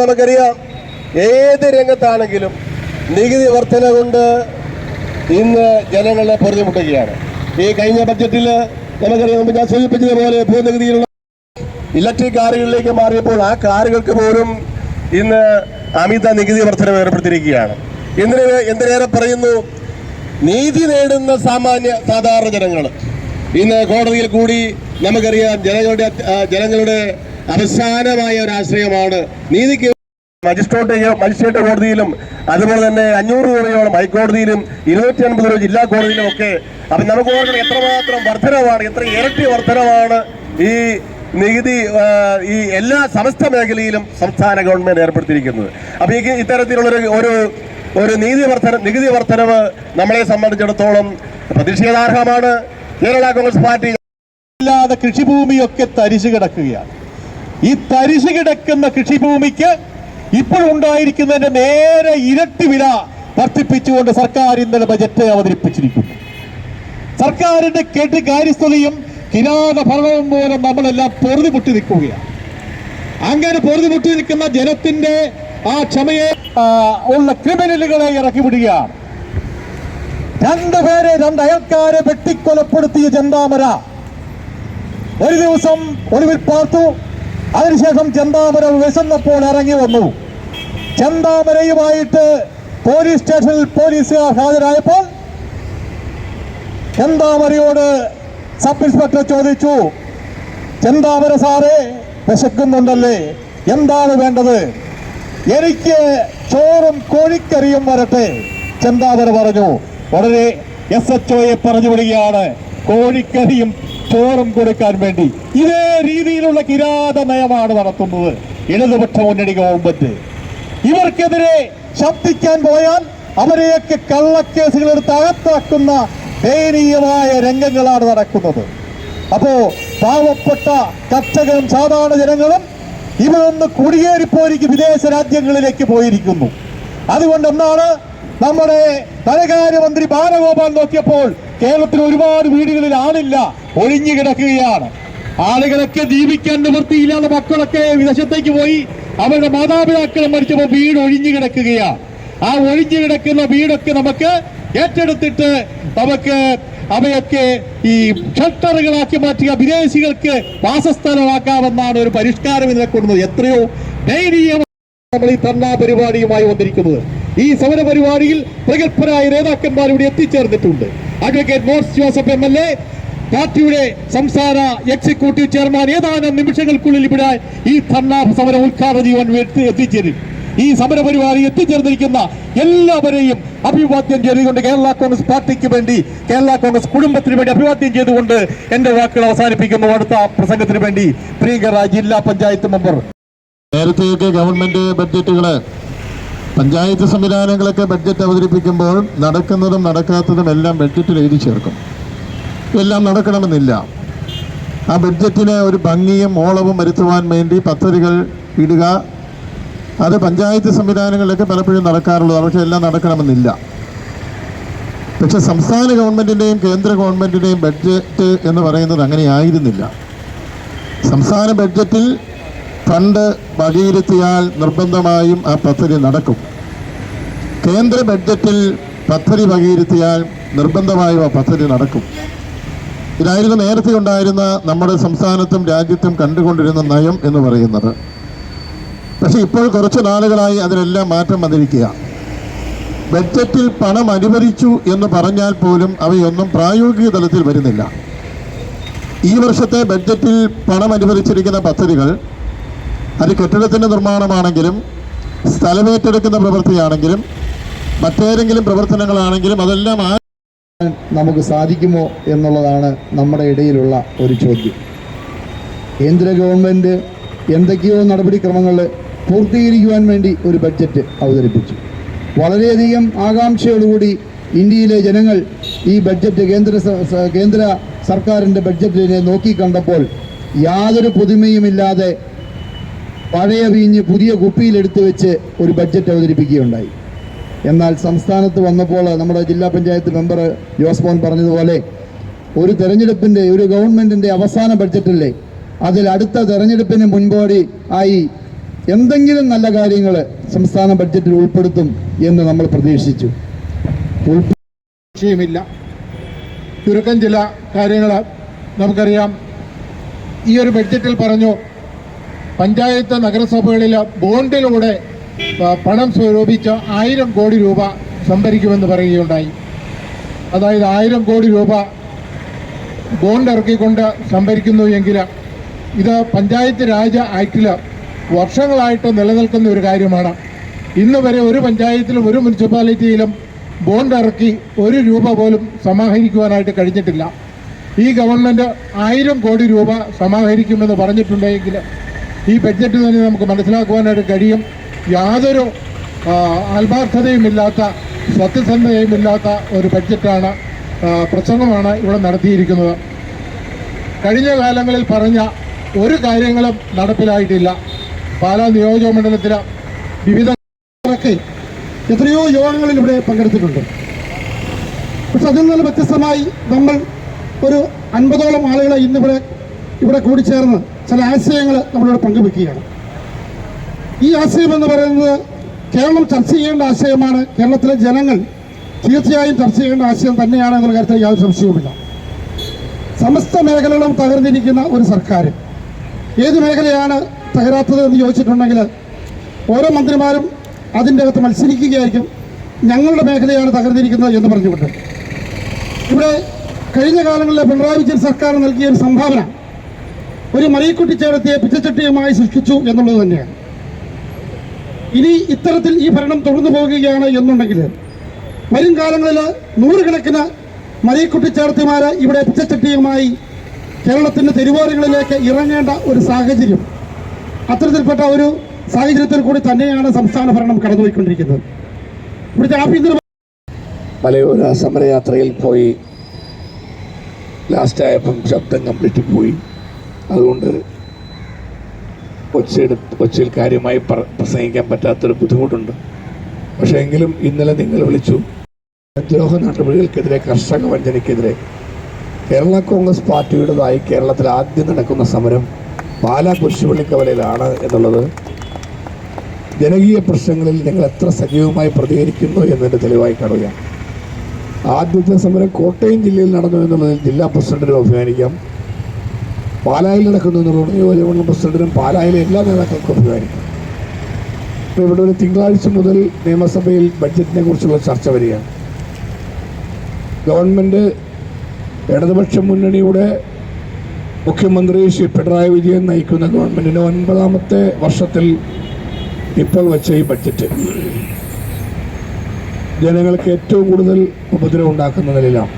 നമുക്കറിയാം. ഏത് രംഗത്താണെങ്കിലും നികുതി വർധന കൊണ്ട് ഇന്ന് ജനങ്ങളെ പൊറുതിമുട്ടുകയാണ്. ഈ കഴിഞ്ഞ ബഡ്ജറ്റിൽ നമുക്കറിയാം ഞാൻ സൂചിപ്പിച്ചതുപോലെ ഭൂനികുതിയിലുള്ള ഇലക്ട്രിക് കാറുകളിലേക്ക് മാറിയപ്പോൾ ആ കാറുകൾക്ക് പോലും ഇന്ന് അമിത നികുതി വർധന ഏർപ്പെടുത്തിയിരിക്കുകയാണ്. എന്തിനു എന്തിനേറെ പറയുന്നു? നീതി നേടുന്ന സാമാന്യ സാധാരണ ജനങ്ങൾ ഇന്ന് കോടതിയിൽ കൂടി നമുക്കറിയാം ജനങ്ങളുടെ ജനങ്ങളുടെ അവസാനമായ ഒരു ആശ്രയമാണ്. നീതിക്ക് മജിസ്ട്രേറ്റ് മജിസ്ട്രേറ്റ് കോടതിയിലും അതുപോലെ തന്നെ അഞ്ഞൂറ് രൂപയോളം ഹൈക്കോടതിയിലും ഇരുന്നൂറ്റി അൻപത് രൂപ ജില്ലാ കോടതിയിലും ഒക്കെ. അപ്പൊ നമുക്ക് ഓർക്കണം എത്രമാത്രം വർധനമാണ് എത്ര ഇരട്ടി വർധനമാണ് ഈ നികുതി ഈ എല്ലാ സമസ്ത മേഖലയിലും സംസ്ഥാന ഗവൺമെന്റ് ഏർപ്പെടുത്തിയിരിക്കുന്നത്. അപ്പൊ ഈ ഇത്തരത്തിലുള്ള ഒരു- ഒരു ഒരു നീതി വർധന നികുതി വർധനവ് നമ്മളെ സംബന്ധിച്ചിടത്തോളം പ്രതിഷേധാർഹമാണ്. കേരള കോൺഗ്രസ് പാർട്ടി ഇല്ലാതെ കൃഷിഭൂമിയൊക്കെ തരിച്ചു കിടക്കുകയാണ്. ഈ തരിശു കിടക്കുന്ന കൃഷിഭൂമിക്ക് ഇപ്പോഴുണ്ടായിരിക്കുന്നതിന്റെ നേരെ ഇരട്ടി വില വർദ്ധിപ്പിച്ചുകൊണ്ട് സർക്കാർ ഇന്നലെ ബജറ്റ് അവതരിപ്പിച്ചിരിക്കുന്നു. സർക്കാരിന്റെ കെട്ട് കാര്യസ്ഥതയും കിരാത ഭരണവും മൂലം നമ്മളെല്ലാം പൊറുതി പൊട്ടി നിൽക്കുകയാണ്. അങ്ങനെ പൊറുതി പൊട്ടി നിൽക്കുന്ന ജനത്തിന്റെ ആ ക്ഷമയെ ഉള്ള ക്രിമിനലുകളെ ഇറക്കി വിടുകയാണ്. രണ്ടുപേരെ രണ്ട് അയൽക്കാരെ വെട്ടിക്കൊലപ്പെടുത്തിയ ജന്താമര. ഒരു ദിവസം ഒളിവിൽ പാർത്തു. അതിനുശേഷം ചെന്താമര വിശന്നപ്പോൾ ഇറങ്ങി വന്നു. ചെന്താമരയുമായിട്ട് പോലീസ് സ്റ്റേഷനിൽ പോലീസുകാർ ഹാജരായപ്പോൾ ചെന്താമരയോട് സബ് ഇൻസ്പെക്ടർ ചോദിച്ചു ചെന്താമര സാറേ വിശക്കുന്നുണ്ടല്ലേ? എന്താണ് വേണ്ടത്? എനിക്ക് ചോറും കോഴിക്കറിയും വരട്ടെ ചെന്താമര പറഞ്ഞു. ഉടനെ എസ് എച്ച് ഒയെ പറഞ്ഞു വിടുകയാണ്. കോഴിക്കറിയും ചോറും കൊടുക്കാൻ വേണ്ടി ഇതേ രീതിയിലുള്ള കിരാത നയമാണ് നടത്തുന്നത്. ഇടതുപക്ഷ മുന്നണി ഗവൺമെന്റ്. ഇവർക്കെതിരെ ശബ്ദിക്കാൻ പോയാൽ അവരെയൊക്കെ കള്ളക്കേസുകൾ എടുത്ത് അകത്താക്കുന്ന ദയനീയമായ രംഗങ്ങളാണ് നടക്കുന്നത്. അപ്പോ പാവപ്പെട്ട കർഷകരും സാധാരണ ജനങ്ങളും ഇവരൊന്ന് കുടിയേറിപ്പോയിരിക്കും വിദേശ രാജ്യങ്ങളിലേക്ക് പോയിരിക്കുന്നു. അതുകൊണ്ട് എന്താണ്? നമ്മുടെ ധനകാര്യമന്ത്രി ബാലഗോപാൽ നോക്കിയപ്പോൾ കേരളത്തിൽ ഒരുപാട് വീടുകളിൽ ആളില്ല. ഒഴിഞ്ഞു കിടക്കുകയാണ്. ആളുകളൊക്കെ ജീവിക്കാൻ നിവൃത്തിയില്ലാതെ മക്കളൊക്കെ വിദേശത്തേക്ക് പോയി അവരുടെ മാതാപിതാക്കളെ മരിച്ചപ്പോൾ വീട് ഒഴിഞ്ഞു കിടക്കുകയാണ്. ആ ഒഴിഞ്ഞു കിടക്കുന്ന വീടൊക്കെ നമുക്ക് ഏറ്റെടുത്തിട്ട് നമുക്ക് അവയൊക്കെ ഈ ഷട്ടറുകളാക്കി മാറ്റുക വിദേശികൾക്ക് വാസസ്ഥലമാക്കാമെന്നാണ് ഒരു പരിഷ്കാരം ഇതിനെ കൊണ്ടുവന്നത് എത്രയോ ദയനീയമാണ് നമ്മൾ ഈ ധർണാ പരിപാടിയുമായി വന്നിരിക്കുന്നത്. ഈ സമര പരിപാടിയിൽ പ്രഗത്ഭരായ നേതാക്കന്മാർ ഇവിടെ എത്തിച്ചേർന്നിട്ടുണ്ട്. Advocate Mons Joseph M L A പാർട്ടിയുടെ സംസ്ഥാന എക്സിക്യൂട്ടീവ് ചെയർമാൻ ഏതാനും നിമിഷങ്ങൾക്കുള്ളിൽ ഇവിടെ ഈ ധർണാ സമരം ഉദ്ഘാടനം ചെയ്യുവാൻ എത്തിച്ചേരും. ഈ സമരപരിപാടി എത്തിച്ചേർന്നിരിക്കുന്ന എല്ലാവരെയും അഭിവാദ്യം ചെയ്തുകൊണ്ട് കേരള കോൺഗ്രസ് പാർട്ടിക്ക് വേണ്ടി കേരള കോൺഗ്രസ് കുടുംബത്തിന് വേണ്ടി അഭിവാദ്യം ചെയ്തുകൊണ്ട് എന്റെ വാക്കുകൾ അവസാനിപ്പിക്കുന്നു. അടുത്ത പ്രസംഗത്തിന് വേണ്ടി പ്രിയങ്കര ജില്ലാ പഞ്ചായത്ത് മെമ്പർ. നേരത്തെയൊക്കെ ഗവൺമെന്റ് ബഡ്ജറ്റുകൾ പഞ്ചായത്ത് സംവിധാനങ്ങളൊക്കെ ബഡ്ജറ്റ് അവതരിപ്പിക്കുമ്പോൾ നടക്കുന്നതും നടക്കാത്തതും എല്ലാം ബഡ്ജറ്റിൽ എഴുതി ചേർക്കും. എല്ലാം നടക്കണമെന്നില്ല. ആ ബഡ്ജറ്റിന് ഒരു ഭംഗിയും ഓളവും വരുത്തുവാൻ വേണ്ടി പദ്ധതികൾ ഇടുക. അത് പഞ്ചായത്ത് സംവിധാനങ്ങളിലൊക്കെ പലപ്പോഴും നടക്കാറുള്ളൂ. പക്ഷേ എല്ലാം നടക്കണമെന്നില്ല. പക്ഷെ സംസ്ഥാന ഗവൺമെന്റിന്റെയും കേന്ദ്ര ഗവൺമെന്റിന്റെയും ബഡ്ജറ്റ് എന്ന് പറയുന്നത് അങ്ങനെ ആയിരുന്നില്ല സംസ്ഥാന ബഡ്ജറ്റിൽ ഫണ്ട് വകയിരുത്തിയാൽ നിർബന്ധമായും ആ പദ്ധതി നടക്കും. കേന്ദ്ര ബഡ്ജറ്റിൽ പദ്ധതി വകയിരുത്തിയാൽ നിർബന്ധമായും ആ പദ്ധതി നടക്കും. ഇതായിരുന്നു നേരത്തെ ഉണ്ടായിരുന്ന നമ്മുടെ സംസ്ഥാനത്തും രാജ്യത്തും കണ്ടുകൊണ്ടിരുന്ന നയം എന്ന് പറയുന്നത്. പക്ഷെ ഇപ്പോൾ കുറച്ച് നാളുകളായി അതിനെല്ലാം മാറ്റം വന്നിരിക്കുക. ബഡ്ജറ്റിൽ പണം അനുവദിച്ചു എന്ന് പറഞ്ഞാൽ പോലും അവയൊന്നും പ്രായോഗിക തലത്തിൽ വരുന്നില്ല. ഈ വർഷത്തെ ബഡ്ജറ്റിൽ പണം അനുവദിച്ചിരിക്കുന്ന പദ്ധതികൾ അത് കെട്ടിടത്തിന്റെ നിർമ്മാണമാണെങ്കിലും സ്ഥലമേറ്റെടുക്കുന്ന പ്രവൃത്തിയാണെങ്കിലും മറ്റേതെങ്കിലും പ്രവർത്തനങ്ങളാണെങ്കിലും അതെല്ലാം ആ നമുക്ക് സാധിക്കുമോ എന്നുള്ളതാണ് നമ്മുടെ ഇടയിലുള്ള ഒരു ചോദ്യം. കേന്ദ്ര ഗവൺമെന്റ് എന്തൊക്കെയോ നടപടിക്രമങ്ങൾ പൂർത്തീകരിക്കുവാൻ വേണ്ടി ഒരു ബഡ്ജറ്റ് അവതരിപ്പിച്ചു. വളരെയധികം ആകാംക്ഷയോടുകൂടി ഇന്ത്യയിലെ ജനങ്ങൾ ഈ ബഡ്ജറ്റ് കേന്ദ്ര കേന്ദ്ര സർക്കാരിന്റെ ബഡ്ജറ്റിനെ നോക്കിക്കണ്ടപ്പോൾ യാതൊരു പുതുമയുമില്ലാതെ പഴയ വീഞ്ഞ് പുതിയ കുപ്പിയിലെടുത്ത് വെച്ച് ഒരു ബഡ്ജറ്റ് അവതരിപ്പിക്കുകയുണ്ടായി. എന്നാൽ സംസ്ഥാനത്ത് വന്നപ്പോൾ നമ്മുടെ ജില്ലാ പഞ്ചായത്ത് മെമ്പർ ജോസ് മോൻ പറഞ്ഞതുപോലെ ഒരു തെരഞ്ഞെടുപ്പിന്റെ ഒരു ഗവൺമെന്റിന്റെ അവസാന ബഡ്ജറ്റല്ലേ? അതിൽ അടുത്ത തെരഞ്ഞെടുപ്പിന് മുൻപോടി ആയി എന്തെങ്കിലും നല്ല കാര്യങ്ങൾ സംസ്ഥാന ബഡ്ജറ്റിൽ ഉൾപ്പെടുത്തും എന്ന് നമ്മൾ പ്രതീക്ഷിച്ചു. ഉൾപ്പെ- വിഷയമില്ല ചുരുക്കം ചില കാര്യങ്ങൾ നമുക്കറിയാം. ഈ ഒരു ബഡ്ജറ്റിൽ പറഞ്ഞു പഞ്ചായത്ത് നഗരസഭകളിൽ ബോണ്ടിലൂടെ പണം സ്വരൂപിച്ച് ആയിരം കോടി രൂപ സംഭരിക്കുമെന്ന് പറയുകയുണ്ടായി. അതായത് ആയിരം കോടി രൂപ ബോണ്ട് ഇറക്കിക്കൊണ്ട് സംഭരിക്കുന്നു എങ്കിൽ ഇത് പഞ്ചായത്ത് രാജ് ആക്ടിൽ വർഷങ്ങളായിട്ട് നിലനിൽക്കുന്ന ഒരു കാര്യമാണ്. ഇന്ന് വരെ ഒരു പഞ്ചായത്തിലും ഒരു മുനിസിപ്പാലിറ്റിയിലും ബോണ്ട് ഇറക്കി ഒരു രൂപ പോലും സമാഹരിക്കുവാനായിട്ട് കഴിഞ്ഞിട്ടില്ല. ഈ ഗവൺമെന്റ് ആയിരം കോടി രൂപ സമാഹരിക്കുമെന്ന് പറഞ്ഞിട്ടുണ്ടെങ്കിൽ ഈ ബഡ്ജറ്റ് തന്നെ നമുക്ക് മനസ്സിലാക്കുവാനായിട്ട് കഴിയും. യാതൊരു ആത്മാർത്ഥതയുമില്ലാത്ത സത്യസന്ധതയുമില്ലാത്ത ഒരു ബഡ്ജറ്റാണ് പ്രസംഗമാണ് ഇവിടെ നടത്തിയിരിക്കുന്നത്. കഴിഞ്ഞ കാലങ്ങളിൽ പറഞ്ഞ ഒരു കാര്യങ്ങളും നടപ്പിലായിട്ടില്ല. പാലാ നിയോജക മണ്ഡലത്തിൽ വിവിധ എത്രയോ യോഗങ്ങളിൽ ഇവിടെ പങ്കെടുത്തിട്ടുണ്ട്. പക്ഷെ അതിൽ നിന്ന് വ്യത്യസ്തമായി നമ്മൾ ഒരു അൻപതോളം ആളുകളെ ഇന്നിവിടെ ഇവിടെ കൂടിച്ചേർന്ന് ചില ആശയങ്ങൾ നമ്മളിവിടെ പങ്കുവെക്കുകയാണ്. ഈ ആശയം എന്ന് പറയുന്നത് കേരളം ചർച്ച ചെയ്യേണ്ട ആശയമാണ്. കേരളത്തിലെ ജനങ്ങൾ തീർച്ചയായും ചർച്ച ചെയ്യേണ്ട ആശയം തന്നെയാണ് എന്നുള്ള കാര്യത്തിൽ യാതൊരു സംശയവുമില്ല സമസ്ത മേഖലകളും തകർന്നിരിക്കുന്ന ഒരു സർക്കാർ. ഏത് മേഖലയാണ് തകരാത്തത് എന്ന് ചോദിച്ചിട്ടുണ്ടെങ്കിൽ ഓരോ മന്ത്രിമാരും അതിന്റെ അകത്ത് മത്സരിക്കുകയായിരിക്കും. ഞങ്ങളുടെ മേഖലയാണ് തകർന്നിരിക്കുന്നത് എന്ന് പറഞ്ഞുകൊണ്ട്. ഇവിടെ കഴിഞ്ഞ കാലങ്ങളിലെ പിണറായി വിജയൻ സർക്കാർ നൽകിയ ഒരു സംഭാവന. ഒരു മറിയക്കുട്ടി ചേർത്തിയെ പിച്ചച്ചട്ടിയുമായി സൃഷ്ടിച്ചു എന്നുള്ളത് തന്നെയാണ്. ഇനി ഇത്തരത്തിൽ ഈ ഭരണം തുടർന്നു പോകുകയാണ് എന്നുണ്ടെങ്കിൽ വരും കാലങ്ങളിൽ നൂറുകണക്കിന് മറിയക്കുട്ടി ചേർത്തിമാര് ഇവിടെ പിച്ചച്ചട്ടിയുമായി കേരളത്തിന്റെ തെരുവോരങ്ങളിലേക്ക് ഇറങ്ങേണ്ട ഒരു സാഹചര്യം അത്തരത്തിൽപ്പെട്ട ഒരു സാഹചര്യത്തിൽ കൂടി തന്നെയാണ് സംസ്ഥാന ഭരണം കടന്നുപോയിക്കൊണ്ടിരിക്കുന്നത്. ഇവിടുത്തെ ആഭ്യന്തര മലയോര സമരയാത്രയിൽ പോയി ലാസ്റ്റായപ്പം ശബ്ദം കംപ്ലീറ്റ് പോയി. അതുകൊണ്ട് ഒച്ചയെടുത്ത് ഒച്ചയിൽ കാര്യമായി പ്രസംഗിക്കാൻ പറ്റാത്തൊരു ബുദ്ധിമുട്ടുണ്ട്. പക്ഷേ എങ്കിലും ഇന്നലെ നിങ്ങൾ വിളിച്ചു. ദ്രോഹ നടപടികൾക്കെതിരെ കർഷക വഞ്ചനയ്ക്കെതിരെ കേരള കോൺഗ്രസ് പാർട്ടിയുടേതായി കേരളത്തിൽ ആദ്യം നടക്കുന്ന സമരം പാലാ കുരിശുപള്ളിക്കവലയിലാണ് എന്നുള്ളത് ജനകീയ പ്രശ്നങ്ങളിൽ നിങ്ങൾ എത്ര സജീവമായി പ്രതികരിക്കുന്നു എന്നതിന്റെ തെളിവായി കാണുകയാണ്. ആദ്യത്തെ സമരം കോട്ടയം ജില്ലയിൽ നടന്നു എന്നുള്ളതിൽ ജില്ലാ പ്രസിഡന്റിനും അഭിമാനിക്കാം. പാലായിൽ നടക്കുന്ന എന്നുള്ളത് പ്രസിഡന്റും പാലായിലെ എല്ലാ നേതാക്കൾക്കും അഭിമാനിക്കും ഇപ്പോൾ ഇവിടെ ഒരു തിങ്കളാഴ്ച മുതൽ നിയമസഭയിൽ ബഡ്ജറ്റിനെ കുറിച്ചുള്ള ചർച്ച വരികയാണ്. ഗവൺമെന്റ് ഇടതുപക്ഷ മുന്നണിയുടെ മുഖ്യമന്ത്രി ശ്രീ പിണറായി വിജയൻ നയിക്കുന്ന ഗവൺമെന്റിന്റെ ഒൻപതാമത്തെ വർഷത്തിൽ ഇപ്പോൾ വെച്ച ഈ ബഡ്ജറ്റ്. ജനങ്ങൾക്ക് ഏറ്റവും കൂടുതൽ ഉപദ്രവം ഉണ്ടാക്കുന്ന നിലയിലാണ്.